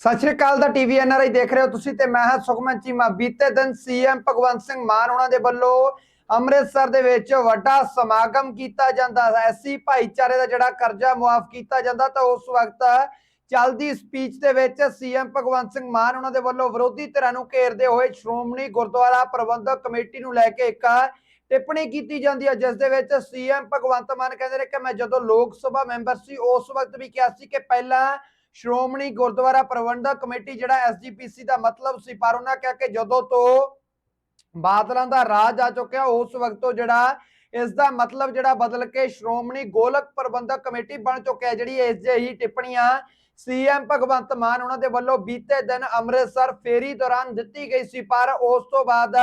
ਸਤਿ ਸ਼੍ਰੀ ਅਕਾਲ ਦਾ TV NRI ਦੇਖ ਰਹੇ ਹੋ ਤੁਸੀਂ ਤੇ ਮੈਂ ਹਾਂ ਸੁਖਮਨ ਚੀਮਾ। ਬੀਤੇ ਦਿਨ ਸੀਐਮ ਭਗਵੰਤ ਸਿੰਘ ਮਾਨ ਉਹਨਾਂ ਦੇ ਵੱਲੋਂ ਅੰਮ੍ਰਿਤਸਰ ਦੇ ਵਿੱਚ ਵੱਡਾ ਸਮਾਗਮ ਕੀਤਾ ਜਾਂਦਾ ਐਸੀ ਭਾਈਚਾਰੇ ਦਾ ਜਿਹੜਾ ਕਰਜ਼ਾ ਮੁਆਫ ਕੀਤਾ ਜਾਂਦਾ ਤਾਂ ਉਸ ਵਕਤ ਚੱਲਦੀ ਸਪੀਚ ਦੇ ਵਿੱਚ ਸੀਐਮ ਭਗਵੰਤ ਸਿੰਘ ਮਾਨ ਉਹਨਾਂ ਦੇ ਵੱਲੋਂ ਵਿਰੋਧੀ ਧਿਰਾਂ ਨੂੰ ਘੇਰਦੇ ਹੋਏ ਸ਼੍ਰੋਮਣੀ ਗੁਰਦੁਆਰਾ ਪ੍ਰਬੰਧਕ ਕਮੇਟੀ ਨੂੰ ਲੈ ਕੇ ਇੱਕ ਟਿੱਪਣੀ ਕੀਤੀ ਜਾਂਦੀ ਹੈ, ਜਿਸ ਦੇ ਵਿੱਚ ਸੀਐਮ ਭਗਵੰਤ ਮਾਨ ਕਹਿੰਦੇ ਨੇ ਕਿ ਮੈਂ ਜਦੋਂ ਲੋਕ ਸਭਾ ਮੈਂਬਰ ਸੀ, ਉਸ ਵਕਤ ਵੀ ਕਿਹਾ ਸੀ ਕਿ ਪਹਿਲਾਂ ਸ਼੍ਰੋਮਣੀ ਗੁਰਦੁਆਰਾ ਪ੍ਰਬੰਧਕ ਕਮੇਟੀ, ਜਿਹੜਾ ਐਸਜੀਪੀਸੀ ਦਾ ਮਤਲਬ ਸੀ, ਪਰ ਉਹਨਾਂ ਕਿਹਾ ਕਿ ਜਦੋਂ ਤੋਂ ਬਾਦਲਾਂ ਦਾ ਰਾਜ ਆ ਚੁੱਕਿਆ, ਉਸ ਵਕਤ ਤੋਂ ਜਿਹੜਾ ਇਸ ਦਾ ਮਤਲਬ ਜਿਹੜਾ ਬਦਲ ਕੇ ਸ਼੍ਰੋਮਣੀ ਗੋਲਕ ਪ੍ਰਬੰਧਕ ਕਮੇਟੀ ਬਣ ਚੁੱਕਿਆ ਜਿਹੜੀ ਇਸ ਜਿਹੀ ਟਿੱਪਣੀਆਂ ਸੀਐਮ ਭਗਵੰਤ ਮਾਨ ਉਹਨਾਂ ਦੇ ਵੱਲੋਂ ਬੀਤੇ ਦਿਨ ਅੰਮ੍ਰਿਤਸਰ ਫੇਰੀ ਦੌਰਾਨ ਦਿੱਤੀ ਗਈ ਸੀ, ਪਰ ਉਸ ਤੋਂ ਬਾਅਦ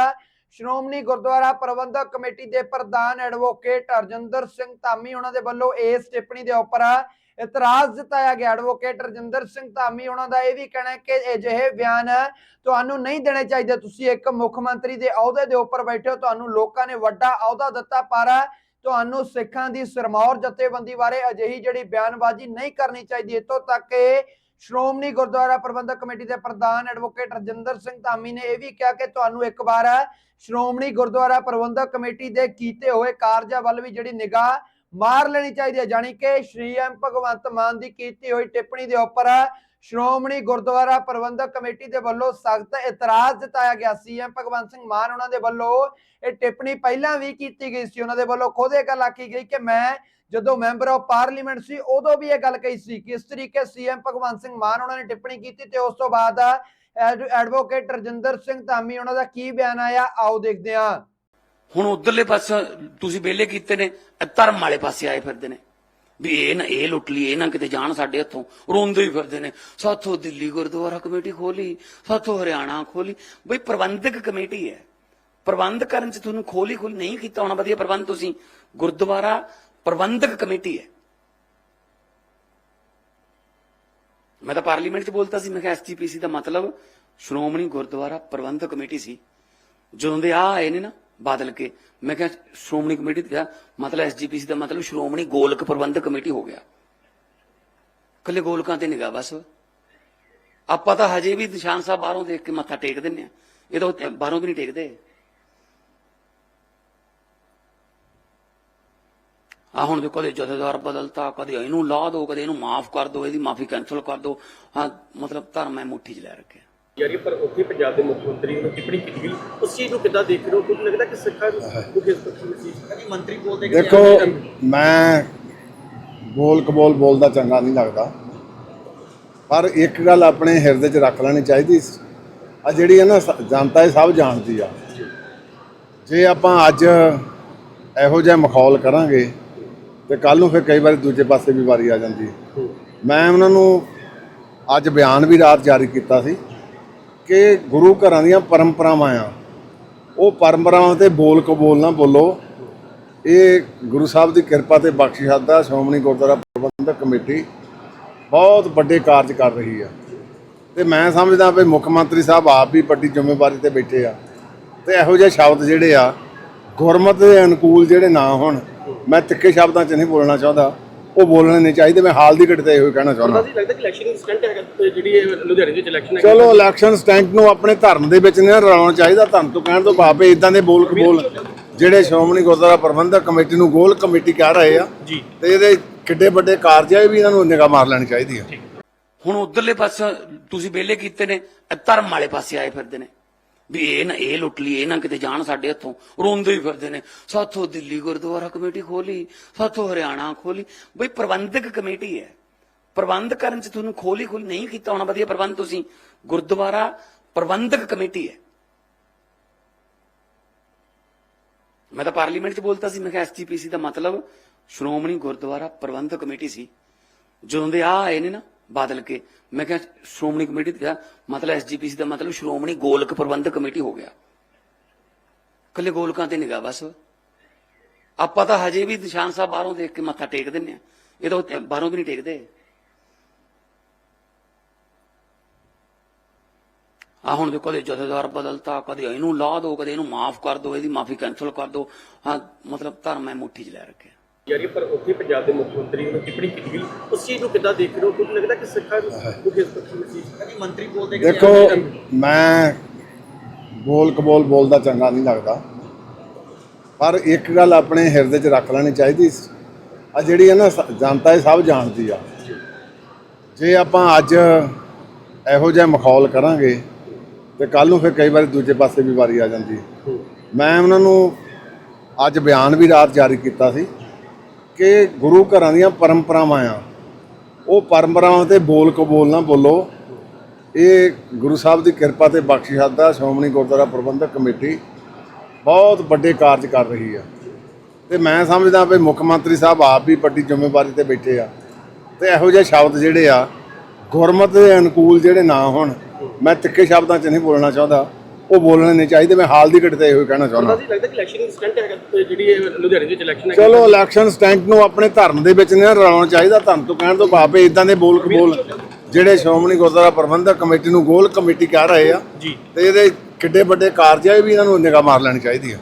ਸ਼੍ਰੋਮਣੀ ਗੁਰਦੁਆਰਾ ਪ੍ਰਬੰਧਕ ਕਮੇਟੀ ਦੇ ਪ੍ਰਧਾਨ ਐਡਵੋਕੇਟ ਅਰਜਿੰਦਰ ਸਿੰਘ ਧਾਮੀ ਉਹਨਾਂ ਦੇ ਵੱਲੋਂ ਇਸ ਟਿੱਪਣੀ ਦੇ ਉੱਪਰ ਇਤਰਾਜ਼ ਜਤਾਇਆ ਗਿਆ। ਐਡਵੋਕੇਟ ਰਜਿੰਦਰ ਸਿੰਘ ਧਾਮੀ ਉਹਨਾਂ ਦਾ ਇਹ ਵੀ ਕਹਿਣਾ ਹੈ ਕਿ ਅਜਿਹੇ ਬਿਆਨ ਤੁਹਾਨੂੰ ਨਹੀਂ ਦੇਣੇ ਚਾਹੀਦੇ। ਤੁਸੀਂ ਇੱਕ ਮੁੱਖ ਮੰਤਰੀ ਦੇ ਅਹੁਦੇ ਦੇ ਉੱਪਰ ਬੈਠੇ ਹੋ, ਤੁਹਾਨੂੰ ਲੋਕਾਂ ਨੇ ਵੱਡਾ ਅਹੁਦਾ ਦਿੱਤਾ, ਪਰ ਤੁਹਾਨੂੰ ਸਿੱਖਾਂ ਦੀ ਸਰਮੌਰ ਜਥੇਬੰਦੀ ਬਾਰੇ ਅਜਿਹੀ ਜਿਹੜੀ ਬਿਆਨਬਾਜ਼ੀ ਨਹੀਂ ਕਰਨੀ ਚਾਹੀਦੀ। ਇਤੋਂ ਤੱਕ ਕਿ ਸ਼੍ਰੋਮਣੀ ਗੁਰਦੁਆਰਾ ਪ੍ਰਬੰਧਕ ਕਮੇਟੀ ਦੇ ਪ੍ਰਧਾਨ ਐਡਵੋਕੇਟ ਰਜਿੰਦਰ ਸਿੰਘ ਧਾਮੀ ਨੇ ਇਹ ਵੀ ਕਿਹਾ ਕਿ ਤੁਹਾਨੂੰ ਇੱਕ ਵਾਰ ਸ਼੍ਰੋਮਣੀ ਗੁਰਦੁਆਰਾ ਪ੍ਰਬੰਧਕ ਕਮੇਟੀ ਦੇ ਕੀਤੇ ਹੋਏ ਕਾਰਜਾਂ ਵੱਲ ਵੀ ਜਿਹੜੀ ਨਿਗਾਹ ਮਾਰ ਲੈਣੀ ਚਾਹੀਦੀ ਹੈ। ਜਾਣੀ ਕਿ ਸ਼੍ਰੀ ਐਮ ਭਗਵੰਤ ਮਾਨ ਦੀ ਕੀਤੀ ਹੋਈ ਟਿੱਪਣੀ ਦੇ ਉੱਪਰ ਸ਼੍ਰੋਮਣੀ ਗੁਰਦੁਆਰਾ ਪ੍ਰਬੰਧਕ ਕਮੇਟੀ ਦੇ ਵੱਲੋਂ ਸਖਤ ਇਤਰਾਜ਼ ਜਤਾਇਆ ਗਿਆ ਸੀ। ਐਮ ਭਗਵੰਤ ਸਿੰਘ ਮਾਨ ਉਹਨਾਂ ਦੇ ਵੱਲੋਂ ਇਹ ਟਿੱਪਣੀ ਪਹਿਲਾਂ ਵੀ ਕੀਤੀ ਗਈ ਸੀ। ਉਹਨਾਂ ਦੇ ਵੱਲੋਂ ਖੁਦ ਇਹ ਗੱਲ ਆਖੀ ਗਈ ਕਿ ਮੈਂ ਜਦੋਂ ਮੈਂਬਰ ਆਫ ਪਾਰਲੀਮੈਂਟ ਸੀ, ਉਦੋਂ ਵੀ ਇਹ ਗੱਲ ਕਹੀ ਸੀ ਕਿ ਇਸ ਤਰੀਕੇ ਸੀਐਮ ਭਗਵੰਤ ਸਿੰਘ ਮਾਨ ਉਹਨਾਂ ਨੇ ਟਿੱਪਣੀ ਕੀਤੀ ਤੇ ਉਸ ਤੋਂ ਬਾਅਦ ਐਡ- ਐਡਵੋਕੇਟ ਰਜਿੰਦਰ ਸਿੰਘ ਧਾਮੀ ਉਹਨਾਂ ਦਾ ਕੀ ਬਿਆਨ ਆਇਆ, ਆਓ ਦੇਖਦੇ ਹਾਂ। ਹੁਣ ਉਧਰਲੇ ਪਾਸੇ ਤੁਸੀਂ ਵਿਹਲੇ ਕੀਤੇ ਨੇ ਧਰਮ ਵਾਲੇ ਪਾਸੇ ਆਏ ਫਿਰਦੇ ਨੇ। ਵੀ ਇਹ ਨਾ, ਇਹ ਲੁੱਟ ਲਈ, ਇਹ ਨਾ ਕਿਤੇ ਜਾਣ ਸਾਡੇ ਹੱਥੋਂ। ਰੋਂਦੇ ਹੀ ਫਿਰਦੇ ਨੇ, ਸਾਥੋਂ ਦਿੱਲੀ ਗੁਰਦੁਆਰਾ ਕਮੇਟੀ ਖੋਲੀ, ਸਾਥੋਂ ਹਰਿਆਣਾ ਖੋਲੀ। ਬਈ ਪ੍ਰਬੰਧਕ ਕਮੇਟੀ ਹੈ। ਪ੍ਰਬੰਧ ਕਰਨ ਚ ਤੁਹਾਨੂੰ ਖੋਲੀ ਖੋਲੀ ਨਹੀਂ ਕੀਤਾ ਹੋਣਾ ਵਧੀਆ ਪ੍ਰਬੰਧ ਤੁਸੀਂ। ਗੁਰਦੁਆਰਾ ਪ੍ਰਬੰਧਕ ਕਮੇਟੀ ਹੈ। ਮੈਂ ਤਾਂ ਪਾਰਲੀਮੈਂਟ 'ਚ ਬੋਲਤਾ ਸੀ, ਮੈਂ ਕਿਹਾ ਐਸਜੀਪੀਸੀ ਦਾ ਮਤਲਬ ਸ਼੍ਰੋਮਣੀ ਗੁਰਦੁਆਰਾ ਪ੍ਰਬੰਧਕ ਕਮੇਟੀ ਸੀ। ਜਦੋਂ ਦੇ ਆ ਆਏ ਨੇ ਨਾ ਬਦਲ ਕੇ। ਮੈਂ ਕਿਹਾ, ਸ਼੍ਰੋਮਣੀ ਕਮੇਟੀ ਕਿਹਾ, ਮਤਲਬ ਐਸਜੀਪੀਸੀ ਦਾ ਮਤਲਬ ਸ਼੍ਰੋਮਣੀ ਗੋਲਕ ਪ੍ਰਬੰਧਕ ਕਮੇਟੀ ਹੋ ਗਿਆ। ਕੱਲੇ ਗੋਲਕਾਂ ਤੇ ਨਿਗਾਹ ਬਸ। ਆਪਾਂ ਤਾਂ ਹਜੇ ਵੀ ਨਿਸ਼ਾਨ ਸਾਹਿਬ ਬਾਹਰੋਂ ਦੇਖ ਕੇ ਮੱਥਾ ਟੇਕ ਦਿੰਨੇ ਆ। ਇਹ ਤਾਂ ਬਾਹਰੋਂ ਵੀ ਨਹੀਂ ਟੇਕਦੇ। ਆ ਹੁਣ ਦੇਖੋ, ਕਦੇ ਜਥੇਦਾਰ ਬਦਲਤਾ, ਕਦੇ ਇਹਨੂੰ ਲਾ ਦੋ, ਕਦੇ ਇਹਨੂੰ ਮਾਫ ਕਰ ਦੋ, ਇਹਦੀ ਮਾਫੀ ਕੈਨਸਲ ਕਰ ਦੋ। ਹਾਂ, ਮਤਲਬ ਧਰਮ ਮੈਂ ਮੁੱਠੀ 'ਚ ਲੈ ਰੱਖਿਆ। ਯਾਰੀ ਪਰ ਉੱਥੇ ਪੰਜਾਬ ਦੇ ਮੁੱਖ ਮੰਤਰੀ ਨੂੰ ਟਿੱਪਣੀ ਕੀਤੀ ਗਈ। ਉਸ ਚੀਜ਼ ਨੂੰ ਕਿੱਦਾਂ ਦੇਖ ਰਹੇ ਹੋ? ਤੁਹਾਨੂੰ ਲੱਗਦਾ ਕਿ ਸਿੱਖਾਂ ਨੂੰ ਕੋਈ ਇਸ ਚੀਜ਼ ਕਦੀ ਮੰਤਰੀ ਬੋਲਦੇ ਕਿ ਦੇਖੋ ਮੈਂ ਬੋਲ ਕਬੋਲ ਬੋਲਦਾ ਚੰਗਾ ਨਹੀਂ ਲੱਗਦਾ। ਪਰ ਇੱਕ ਗੱਲ ਆਪਣੇ ਹਿਰਦੇ 'ਚ ਰੱਖ ਲੈਣੀ ਚਾਹੀਦੀ। ਆ ਜਿਹੜੀ ਹੈ ਨਾ ਜਨਤਾ ਇਹ ਸਭ ਜਾਣਦੀ ਆ। ਜੇ ਆਪਾਂ ਅੱਜ ਇਹੋ ਜਿਹਾ ਮਖੌਲ ਕਰਾਂਗੇ ਤੇ ਕੱਲ ਨੂੰ ਫਿਰ ਕਈ ਵਾਰੀ ਦੂਜੇ ਪਾਸੇ ਵੀ ਵਾਰੀ ਆ ਜਾਂਦੀ। ਮੈਂ ਉਹਨਾਂ ਨੂੰ ਅੱਜ ਬਿਆਨ ਵੀ ਰਾਤ ਜਾਰੀ ਕੀਤਾ ਸੀ। ਕਿ ਗੁਰੂ ਘਰਾਂ ਦੀਆਂ ਪਰੰਪਰਾਵਾਂ ਆ। ਉਹ ਪਰੰਪਰਾਵਾਂ ਤੇ ਬੋਲ ਕਬੋਲ ਨਾ ਬੋਲੋ। ਇਹ ਗੁਰੂ ਸਾਹਿਬ ਦੀ ਕਿਰਪਾ ਤੇ ਬਖਸ਼ਿਸ਼ ਦਾ ਸ਼੍ਰੋਮਣੀ ਗੁਰਦੁਆਰਾ ਪ੍ਰਬੰਧਕ ਕਮੇਟੀ ਬਹੁਤ ਵੱਡੇ ਕਾਰਜ ਕਰ ਰਹੀ ਆ। ਤੇ ਮੈਂ ਸਮਝਦਾ ਵੀ ਮੁੱਖ ਮੰਤਰੀ ਸਾਹਿਬ ਆਪ ਵੀ ਵੱਡੀ ਜ਼ਿੰਮੇਵਾਰੀ ਤੇ ਬੈਠੇ ਆ। ਤੇ ਇਹੋ ਜਿਹੇ ਸ਼ਬਦ ਜਿਹੜੇ ਆ, ਗੁਰਮਤ ਦੇ ਅਨੁਕੂਲ ਜਿਹੜੇ ਨਾ ਹੋਣ, ਮੈਂ ਤਿੱਖੇ ਸ਼ਬਦਾਂ 'ਚ ਨਹੀਂ ਬੋਲਣਾ ਚਾਹੁੰਦਾ। ਉਹ ਬੋਲਣੇ ਨਹੀਂ ਚਾਹੀਦੇ ਮੈਂ ਹਾਲ ਦੀ ਘੜੀ ਤੇ ਇਹੋ ਕਹਿਣਾ ਚਾਹੁੰਦਾ। ਜੀ ਲੱਗਦਾ ਕਿ ਇਲੈਕਸ਼ਨ ਇਨਸਟੈਂਟ ਹੈਗਾ ਜਿਹੜੀ ਇਹ ਲੁਧਿਆਣੇ ਵਿੱਚ ਇਲੈਕਸ਼ਨ ਹੈ ਚਲੋ ਇਲੈਕਸ਼ਨ ਸਟੈਂਟ ਨੂੰ ਆਪਣੇ ਧਰਮ ਦੇ ਵਿੱਚ ਨਹੀਂ ਰਲਾਉਣਾ ਚਾਹੀਦਾ ਧਰਮ ਤੋਂ ਕਹਿਣ ਤੋਂ ਬਾਪੇ ਇਦਾਂ ਦੇ ਬੋਲ ਕਬੋਲ ਜਿਹੜੇ ਸ਼੍ਰੋਮਣੀ ਗੁਰਦੁਆਰਾ ਪ੍ਰਬੰਧਕ ਕਮੇਟੀ ਨੂੰ ਗੋਲ ਕਮੇਟੀ ਕਹਿ ਰਹੇ ਆ ਤੇ ਇਹਦੇ ਕਿੱਡੇ ਵੱਡੇ ਕਾਰਜ ਆ ਇਹ ਵੀ ਇਹਨਾਂ ਨੂੰ ਨਿਗਾਹ ਮਾਰ ਲੈਣੀ ਚਾਹੀਦੀ ਆ। ਹੁਣ ਉਧਰਲੇ ਪਾਸੇ ਤੁਸੀਂ ਵਿਹਲੇ ਕੀਤੇ ਨੇ ਧਰਮ ਵਾਲੇ ਪਾਸੇ ਆਏ ਫਿਰਦੇ ਨੇ। ਵੀ ਇਹ ਨਾ, ਇਹ ਲੁੱਟ ਲਈ, ਇਹ ਨਾ ਕਿਤੇ ਜਾਣ ਸਾਡੇ ਹੱਥੋਂ। ਰੋਂਦੇ ਹੀ ਫਿਰਦੇ ਨੇ। ਸਾਥੋਂ ਦਿੱਲੀ ਗੁਰਦੁਆਰਾ ਕਮੇਟੀ ਖੋਲੀ, ਸਾਥੋਂ ਹਰਿਆਣਾ ਖੋਲੀ। ਬਈ ਪ੍ਰਬੰਧਕ ਕਮੇਟੀ ਹੈ। ਪ੍ਰਬੰਧ ਕਰਨ ਚ ਤੁਹਾਨੂੰ ਖੋਲੀ ਖੋਲੀ ਨਹੀਂ ਕੀਤਾ ਹੋਣਾ, ਵਧੀਆ ਪ੍ਰਬੰਧ ਤੁਸੀਂ। ਗੁਰਦੁਆਰਾ ਪ੍ਰਬੰਧਕ ਕਮੇਟੀ ਹੈ। ਮੈਂ ਤਾਂ ਪਾਰਲੀਮੈਂਟ 'ਚ ਬੋਲਤਾ ਸੀ, ਮੈਂ ਕਿਹਾ ਐਸਜੀਪੀਸੀ ਦਾ ਮਤਲਬ ਸ਼੍ਰੋਮਣੀ ਗੁਰਦੁਆਰਾ ਪ੍ਰਬੰਧਕ ਕਮੇਟੀ ਸੀ। ਜਦੋਂ ਦੇ ਆ ਆਏ ਨੇ ਨਾ ਬਦਲ ਕੇ। ਮੈਂ ਕਿਹਾ, ਸ਼੍ਰੋਮਣੀ ਕਮੇਟੀ ਦਾ ਮਤਲਬ ਐਸਜੀਪੀਸੀ ਦਾ ਮਤਲਬ ਸ਼੍ਰੋਮਣੀ ਗੋਲਕ ਪ੍ਰਬੰਧਕ ਕਮੇਟੀ ਹੋ ਗਿਆ। ਕੱਲੇ ਗੋਲਕਾਂ ਤੇ ਨਿਗਾਹ ਬਸ। ਆਪਾਂ ਤਾਂ ਹਜੇ ਵੀ ਨਿਸ਼ਾਨ ਸਾਹਿਬ ਬਾਹਰੋਂ ਦੇਖ ਕੇ ਮੱਥਾ ਟੇਕ ਦਿੰਨੇ ਆ। ਇਹ ਤਾਂ ਬਾਹਰੋਂ ਵੀ ਨਹੀਂ ਟੇਕਦੇ। ਆ ਹੁਣ ਦੇਖੋ, ਕਦੇ ਜਥੇਦਾਰ ਬਦਲਤਾ, ਕਦੇ ਇਹਨੂੰ ਲਾ ਦੋ, ਕਦੇ ਇਹਨੂੰ ਮਾਫ ਕਰ ਦੋ, ਇਹਦੀ ਮਾਫੀ ਕੈਨਸਲ ਕਰ ਦੋ। ਹਾਂ, ਮਤਲਬ ਧਰਮ ਮੈਂ ਮੁੱਠੀ 'ਚ ਲੈ ਰੱਖਿਆ। ਜਾ ਰਹੀ ਹੈ ਪਰ ਉੱਥੇ ਪੰਜਾਬ ਦੇ ਮੁੱਖ ਮੰਤਰੀ ਵੱਲੋਂ ਟਿੱਪਣੀ ਕੀਤੀ ਗਈ। ਉਸ ਚੀਜ਼ ਨੂੰ ਕਿੱਦਾਂ ਦੇਖ ਰਹੇ ਹੋ? ਤੁਹਾਨੂੰ ਲੱਗਦਾ ਕਿ ਸਿੱਖਾਂ ਨੂੰ ਕੋਈ ਇਸ ਪੱਖੀ ਸੀ ਕਦੀ ਮੰਤਰੀ ਬੋਲਦੇ ਕਿ ਦੇਖੋ ਮੈਂ ਬੋਲ ਕਬੋਲ ਬੋਲਦਾ ਚੰਗਾ ਨਹੀਂ ਲੱਗਦਾ। ਪਰ ਇੱਕ ਗੱਲ ਆਪਣੇ ਹਿਰਦੇ 'ਚ ਰੱਖ ਲੈਣੀ ਚਾਹੀਦੀ। ਆ ਜਿਹੜੀ ਹੈ ਨਾ ਜਨਤਾ ਇਹ ਸਭ ਜਾਣਦੀ ਆ। ਜੇ ਆਪਾਂ ਅੱਜ ਇਹੋ ਜਿਹਾ ਮਾਹੌਲ ਕਰਾਂਗੇ ਤੇ ਕੱਲ ਨੂੰ ਫਿਰ ਕਈ ਵਾਰੀ ਦੂਜੇ ਪਾਸੇ ਵੀ ਵਾਰੀ ਆ ਜਾਂਦੀ। ਮੈਂ ਉਹਨਾਂ ਨੂੰ ਅੱਜ ਬਿਆਨ ਵੀ ਰਾਤ ਜਾਰੀ ਕੀਤਾ ਸੀ। ਕਿ ਗੁਰੂ ਘਰਾਂ ਦੀਆਂ ਪਰੰਪਰਾਵਾਂ ਆ। ਉਹ ਪਰੰਪਰਾਵਾਂ ਤੇ ਬੋਲ ਕਬੋਲ ਨਾ ਬੋਲੋ। ਇਹ ਗੁਰੂ ਸਾਹਿਬ ਦੀ ਕਿਰਪਾ ਤੇ ਬਖਸ਼ਿਸ਼ ਦਾ ਸ਼੍ਰੋਮਣੀ ਗੁਰਦੁਆਰਾ ਪ੍ਰਬੰਧਕ ਕਮੇਟੀ ਬਹੁਤ ਵੱਡੇ ਕਾਰਜ ਕਰ ਰਹੀ ਆ। ਤੇ ਮੈਂ ਸਮਝਦਾ ਵੀ ਮੁੱਖ ਮੰਤਰੀ ਸਾਹਿਬ ਆਪ ਵੀ ਵੱਡੀ ਜ਼ਿੰਮੇਵਾਰੀ ਤੇ ਬੈਠੇ ਆ। ਤੇ ਇਹੋ ਜਿਹੇ ਸ਼ਬਦ ਜਿਹੜੇ ਆ, ਗੁਰਮਤ ਦੇ ਅਨੁਕੂਲ ਜਿਹੜੇ ਨਾ ਹੋਣ, ਮੈਂ ਤਿੱਖੇ ਸ਼ਬਦਾਂ 'ਚ ਨਹੀਂ ਬੋਲਣਾ ਚਾਹੁੰਦਾ। ਉਹ ਬੋਲਣੇ ਨਹੀਂ ਚਾਹੀਦੇ ਮੈਂ ਹਾਲ ਦੀ ਘੜੀ ਤੇ ਇਹੋ ਕਹਿਣਾ ਚਾਹੁੰਦਾ। ਜੀ ਲੱਗਦਾ ਕਿ ਇਲੈਕਸ਼ਨ ਸਟੰਟ ਹੈਗਾ ਜਿਹੜੀ ਇਹ ਲੁਧਿਆਣੇ ਵਿੱਚ ਇਲੈਕਸ਼ਨ ਹੈ ਚਲੋ ਇਲੈਕਸ਼ਨ ਸਟੈਂਡ ਨੂੰ ਆਪਣੇ ਧਰਮ ਦੇ ਵਿੱਚ ਨਹੀਂ ਰਲਾਉਣਾ ਚਾਹੀਦਾ ਧਰਮ ਤੋਂ ਕਹਿਣ ਤੋਂ ਬਾਪੇ ਇਦਾਂ ਦੇ ਬੋਲ ਕਬੋਲ ਜਿਹੜੇ ਸ਼੍ਰੋਮਣੀ ਗੁਰਦੁਆਰਾ ਪ੍ਰਬੰਧਕ ਕਮੇਟੀ ਨੂੰ ਗੋਲ ਕਮੇਟੀ ਕਹਿ ਰਹੇ ਆ ਜੀ। ਤੇ ਇਹਦੇ ਕਿੱਡੇ ਵੱਡੇ ਕਾਰਜ ਆ ਇਹ ਵੀ ਇਹਨਾਂ ਨੂੰ ਨਿਗਾਹ ਮਾਰ ਲੈਣੀ ਚਾਹੀਦੀ ਹੈ